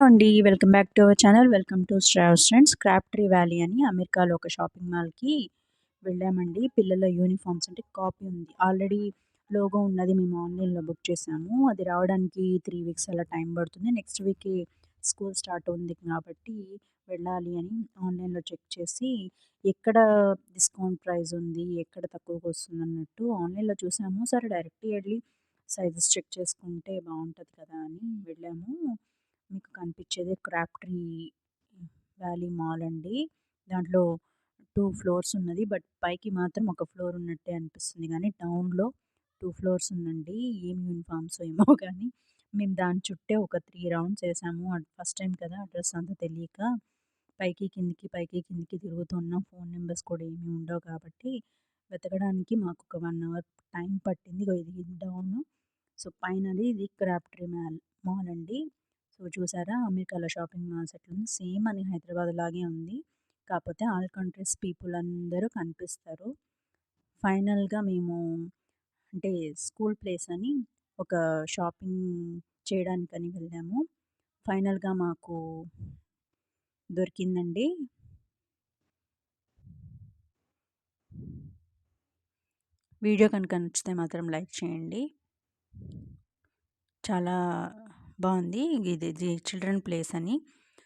అండి. Welcome back to our channel. Welcome to స్ట్రావెల్స్ friends. Crabtree valley అని అమెరికాలో ఒక షాపింగ్ మాల్కి వెళ్ళామండి. పిల్లల యూనిఫామ్స్ అంటే కాపీ ఉంది. ఆల్రెడీ లోగో ఉన్నది మేము ఆన్లైన్లో బుక్ చేసాము. అది రావడానికి త్రీ వీక్స్ అలా టైం పడుతుంది. నెక్స్ట్ వీక్ స్కూల్ స్టార్ట్ ఉంది కాబట్టి వెళ్ళాలి అని ఆన్లైన్లో చెక్ చేసి ఎక్కడ డిస్కౌంట్ ప్రైస్ ఉంది ఎక్కడ తక్కువకి వస్తుంది అన్నట్టు ఆన్లైన్లో చూసాము. సరే డైరెక్ట్ వెళ్ళి సైజెస్ చెక్ చేసుకుంటే బాగుంటుంది కదా అని వెళ్ళాము. వచ్చేది క్రాప్ట్రీ వ్యాలీ మాల్ అండి. దాంట్లో టూ ఫ్లోర్స్ ఉన్నది. బట్ పైకి మాత్రం ఒక ఫ్లోర్ ఉన్నట్టే అనిపిస్తుంది. కానీ టౌన్లో టూ ఫ్లోర్స్ ఉందండి. ఏం యూనిఫామ్స్ ఏమో కానీ మేము దాని చుట్టే ఒక త్రీ రౌండ్స్ వేసాము. ఫస్ట్ టైం కదా అడ్రస్ అంతా తెలియక పైకి కిందికి పైకి కిందికి తిరుగుతున్నాం ఫోన్ నెంబర్స్ కూడా ఏమీ ఉండవు కాబట్టి వెతకడానికి మాకు ఒక వన్ అవర్ టైం పట్టింది. ఇది డౌన్. సో పైనది ఇది క్రాప్ట్రీ మాల్ మాల్ అండి. సో చూసారా? అమెరికాలో షాపింగ్ మాల్స్ ఎట్లుంది? సేమ్ అని హైదరాబాద్ లాగే ఉంది. కాకపోతే ఆల్ కంట్రీస్ పీపుల్ అందరూ కనిపిస్తారు. ఫైనల్గా మేము అంటే స్కూల్ ప్లేస్ అని ఒక షాపింగ్ చేయడానికని వెళ్ళాము. ఫైనల్గా మాకు దొరికిందండి. వీడియో కనుక నచ్చితే మాత్రం లైక్ చేయండి. చాలా బాగుంది. ఇది చిల్డ్రన్ ప్లేస్ అని.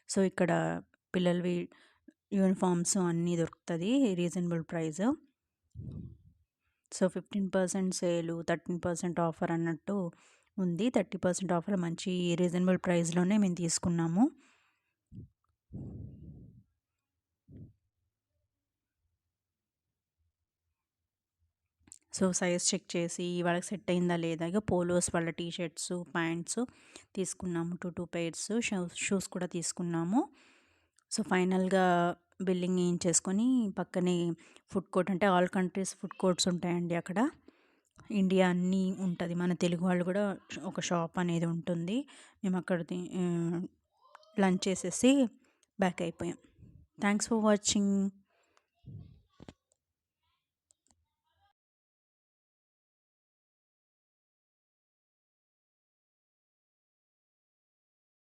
సో ఇక్కడ పిల్లలవి యూనిఫామ్స్ అన్నీ దొరుకుతుంది. Reasonable price. So fifteen percent sale thirteen percent offer అన్నట్టు ఉంది. థర్టీ పర్సెంట్ ఆఫర్ మంచి రీజనబుల్ ప్రైస్లోనే మేము తీసుకున్నాము. సో సైజ్ చెక్ చేసి వాళ్ళకి సెట్ అయిందా లేదా? ఇక పోలోస్ వాళ్ళ టీ షర్ట్స్ ప్యాంట్స్ తీసుకున్నాము. Two two pairs shoes shoes కూడా తీసుకున్నాము. సో ఫైనల్గా బిల్లింగ్ ఏం చేసుకొని పక్కనే ఫుడ్ కోర్ట్ అంటే ఆల్ కంట్రీస్ ఫుడ్ కోర్ట్స్ ఉంటాయండి అక్కడ. ఇండియా అన్నీ ఉంటుంది. మన తెలుగు వాళ్ళు కూడా ఒక షాప్ అనేది ఉంటుంది. మేము అక్కడ లంచ్ చేసేసి బ్యాక్ అయిపోయాం. Thanks for watching.